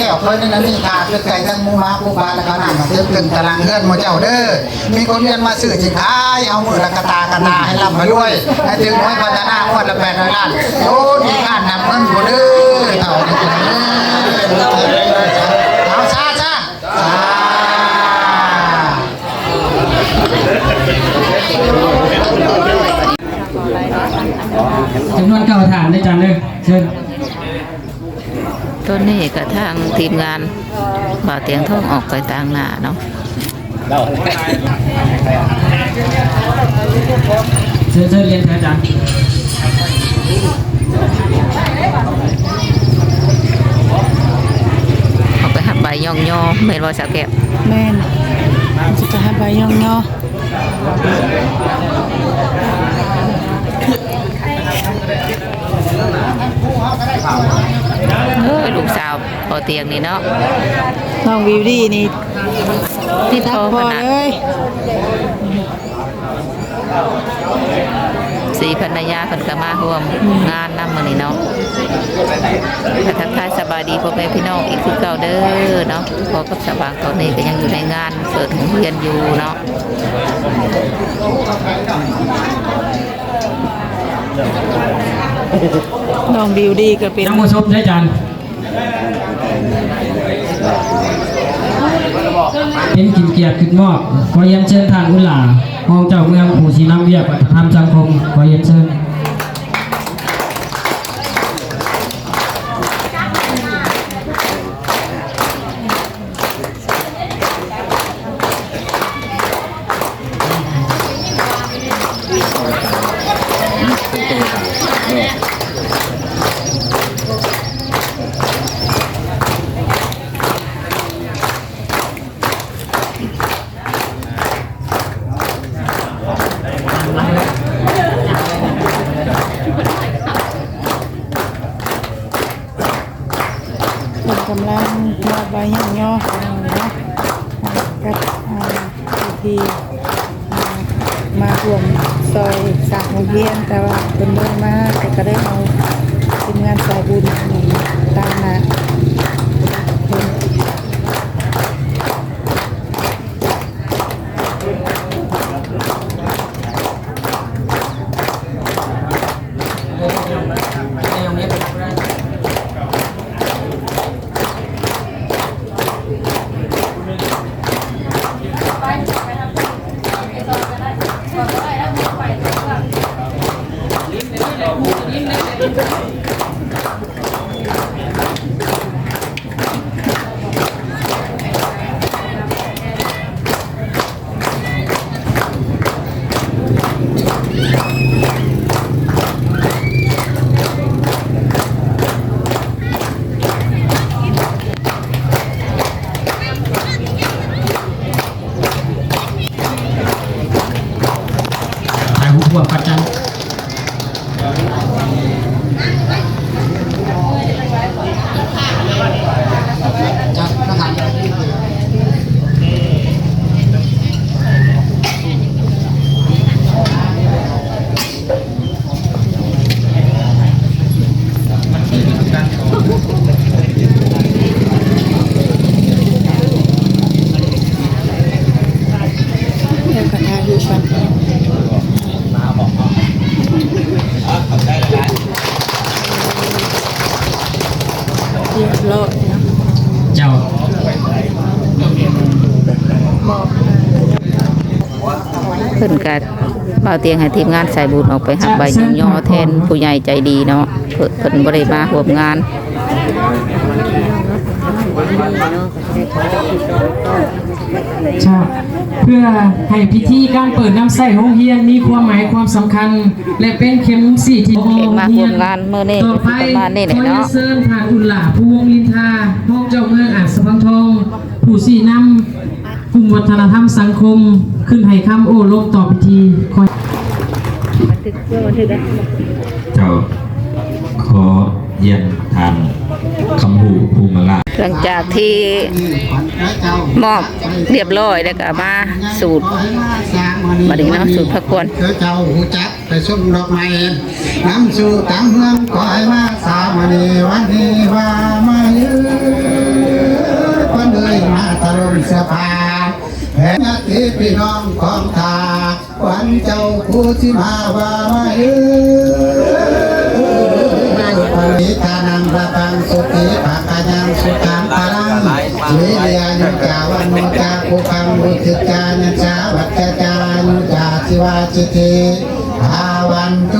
ก้วเคยนั่นนี่ขาดเลือดไก่ทั้งมูมาปูปลาแล้วก็นั่งเติมเต็มตารางเฮือนหมเจ้าเด้อมีคนเรียนมาซื้อสิขายเอามือละกตากระตาให้ร่ำมาด้วยให้ถึงห้พัฒนางวดละแปดร้อยล้านโอ้ดีงานนำเงินบ่เด้อเต่าเลยเอาซาซาซาจำนวนเก่าฐานได้จันเลยเชิญ ต้นนี้กับทางทีมงานบ่าวเตียงทองออกไปต่างหน้าเนาะเชิญเชิญเรียนอาจารย์ออกไปหับใบย่องย่อเมนว่าสาวแก้วแม่นมันจะไปหาใบย่องย่อ เอ้ยลูกสาวบ่าวเตียงนี่เนาะน้องวิวดี้นี่ที่ทัพ่กอพขอนาดเลยสีภรรยาเพิ่นก็มาร่วมงานนำมื้อนี้เนาะก็ทักทายสบายดีพ่อแม่พี่น้องอีกคือเก่าเด้อเนาะพอกับสว่างตอนนี้ก็ยังอยู่ในงานเปิดโรงเรียนอยู่เนาะ น้องบิวดีก็เป็นยังโมชมได้จันเป็นกินเกียรติขึ้นมอบขอเยียนเชิญทางอุลาห้องเจ้าเมืองผู้ชีน้ำเวียกวัฒนธรรมสังคมขอเยียนเชิญ ที่อ่าห่วมซอยสามโรงเรียนแต่ว่าเป็นเมื่อมาแต่ก็ได้เอาทีมงานสายบุญตามนะเพิ่น ถ่ายรูปรวมปัจจันเดี๋ยวก็ถ่ายรูปกันเรียบร้อยเนาะ เจ้า เพิ่นก็บ่าวเตียงให้ทีมงานสายบุญออกไปหับใบย่องย่อแทนผู้ใหญ่ใจดีเนาะเพิ่นเพิ่นบ่ได้มาร่วมงานใช่เพื่อให้พิธีการเปิดน้ำใส่ห้องเฮียนมีความหมายความสำคัญ และเป็นเข็มสี่ที่เข็มมาร่วมงานมื้อนี้ต่อไปประมาณนี้แหละขอเนาะเชิญทางอุลาผู้วงลินทาห้องเจ้าเมืองอาจสะพังทอง ผู้สี่นำกลุ่มวัฒนธรรมสังคม ขึ้นให้คำโอ้ลบต่อพิธีคอยเจ้าขอเยี่ยมทานคำหูภูมิลาหลังจากที่มอบเรียบร้อยแล้วก็มาสูตรบัดนี้เนาะสูตรพระควรเธอเจ้าหูจักไปส้มดอกไม้น้ำสู่ตามเมืองขอให้มาสามวันนี้วันนี้ว่ามาเยือน พี่น้องของทาขวัญเจ้าผู้ที่มาว่ามาเออปริธานังระพังสุติปะกยังสุขังพลังวิเลียนุกาวันโนจาภูพังบุติกานัญชาวัจจานุกาสิวาจิติภาวันตุ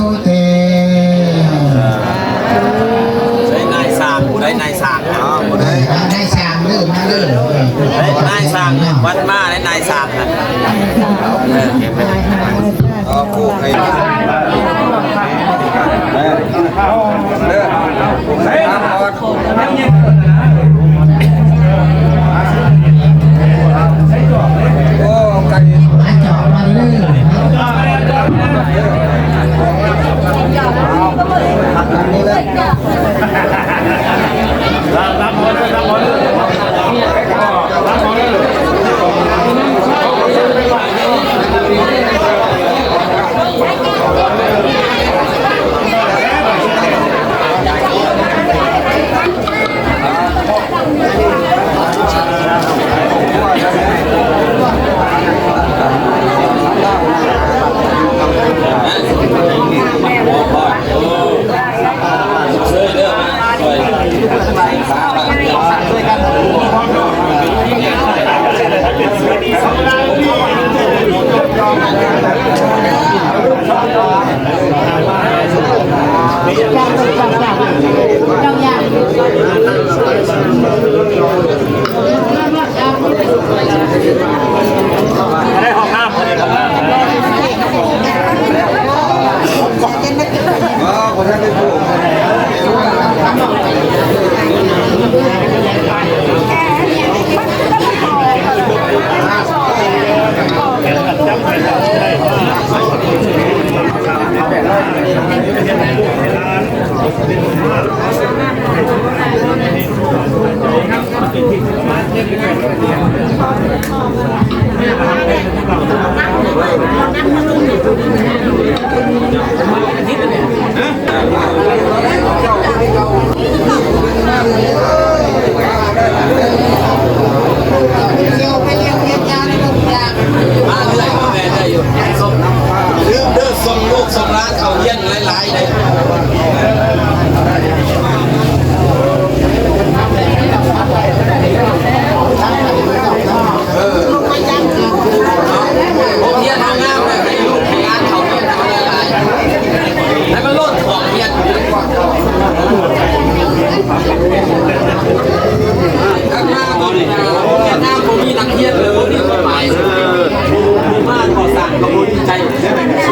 chạy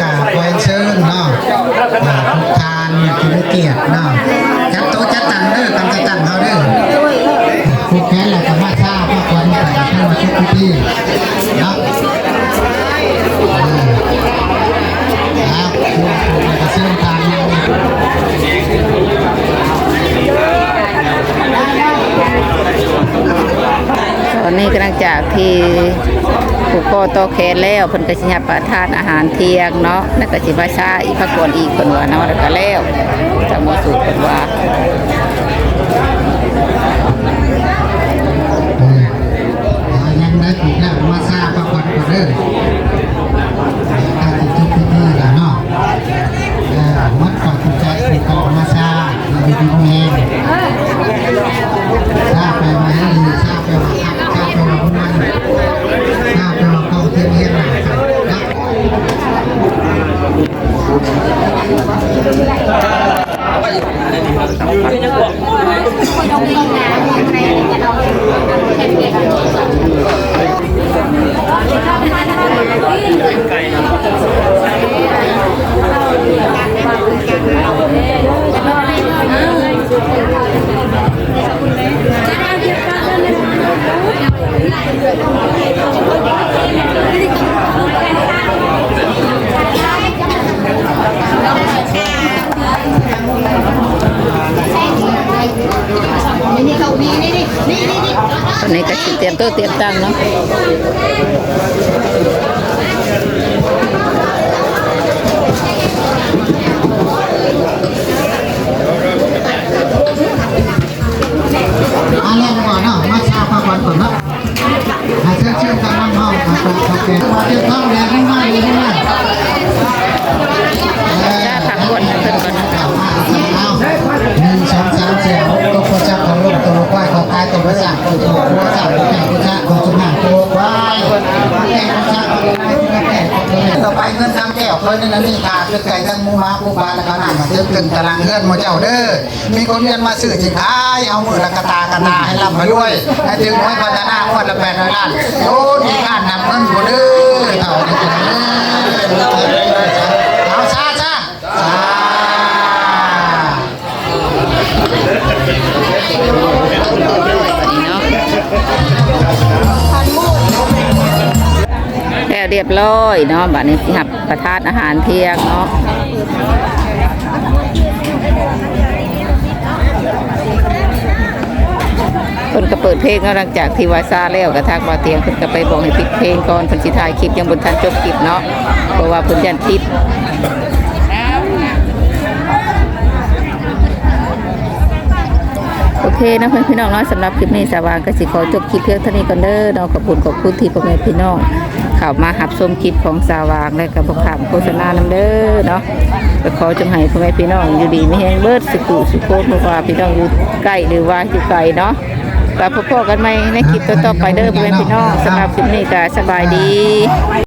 กาสไว้เชิญเนาะอ่าทุกทานกินเกียรติเนาะจัดโต๊ะจัดตังเด้อตังจัดตังเขาเด้อผู้แค้นแล้วก็มาท่าพระควันไปเพื่อมาทุกที่เนาะครับผูกผูกแล้วก็เชิญทานยัง อนนี้กำลังจากที่ผูกคอตอแขนแล้วเพิ่นก็สิหับประทานอาหารเที่ยงเนาะแล้วก็สิมาชาอีกพักก่อนอีกเพิ่นว่าเนาะแล้วก็แล้วจะมาสู่เพิ่นว่าออเอายังได้ถูกแล้วมาทราบประวัติก่อนเด้อการที่ทุกพิธีแล้วเนาะเออมัดก่อนถูกใจถูกต้องมาทราบในวิธีเองทราบไปมาให้ดีทราบไปว่าขับทราบไปว่าผู้นั้นทราบไปว่าเขาเทียนเทียนหนาครับนะ ไป อนนี้ก็เตรียมต๊ะเตรียมตั้งเนาะมาเล่นก่อนเนาะมาชาพาก่อนก่อนเนาะให้เชื่อเชื่อกันน้ำเฮาครับครับเป็นมาเที่ยวแดงงหน้าอยู่ข้างหน้าจ้ ตัวตัวประจักษ์ตัวแก่ประจักษ์ของจุฬาตัววายแก่กษ์ตัวควายตัวแก่ต่อไปเงินทางแก้วเคยนั่นนี่ขาดไก่ทั้งมูมาปูปลาแล้วก็หนังมาเติมตึงตารางเงินมาเจ้าเด้อมีคนเรียนมาซื้อจิขายเอามือละกตากระตาให้ร่ำมาด้วยให้ถึงห้อยพัฒนางวดละแปดอยล้านโอ้มีการนำเงินอยู่เด้อเอาเลยเอ แล้วเรียบร้อยเนาะบัดนี้สิหับประทานอาหารเที่ยงเนาะเพิ่นก็เปิดเพลงเนาะหลังจากที่วาซาแล้วก็ทักว่าเตียงเพิ่นก็ไปบอกให้ปิดเพลงก่อนเพิ่นสิถ่ายคลิปยังบ่ทันจบคลิปเนาะเพราะว่าเพิ่นยันปิดโอเคนะเพื่อนพี่น้องเนาะสำหรับคลิปนี้สาวางก็สิขอจบคลิปเพียงเท่านี้ก่อนเด้อเนาะขอบคุณขอบคุณที่พ่อแม่พี่น้อง เข้ามาหับชมคลิปของสาวางและกับบขามโฆษณานำเด้อเนาะก็ขอจงให้พ่อแม่พี่น้องอยู่ดีไม่แห้งเบิดสุขุสุขโคตรว่าพี่น้องอยู่ใกล้หรือว่าอยู่ไกลเนาะกลับพบกันใหม่ในคลิปต่อๆไปเด้อพ่อแม่พี่น้องสำหรับคลิปนี้ก็สบายดี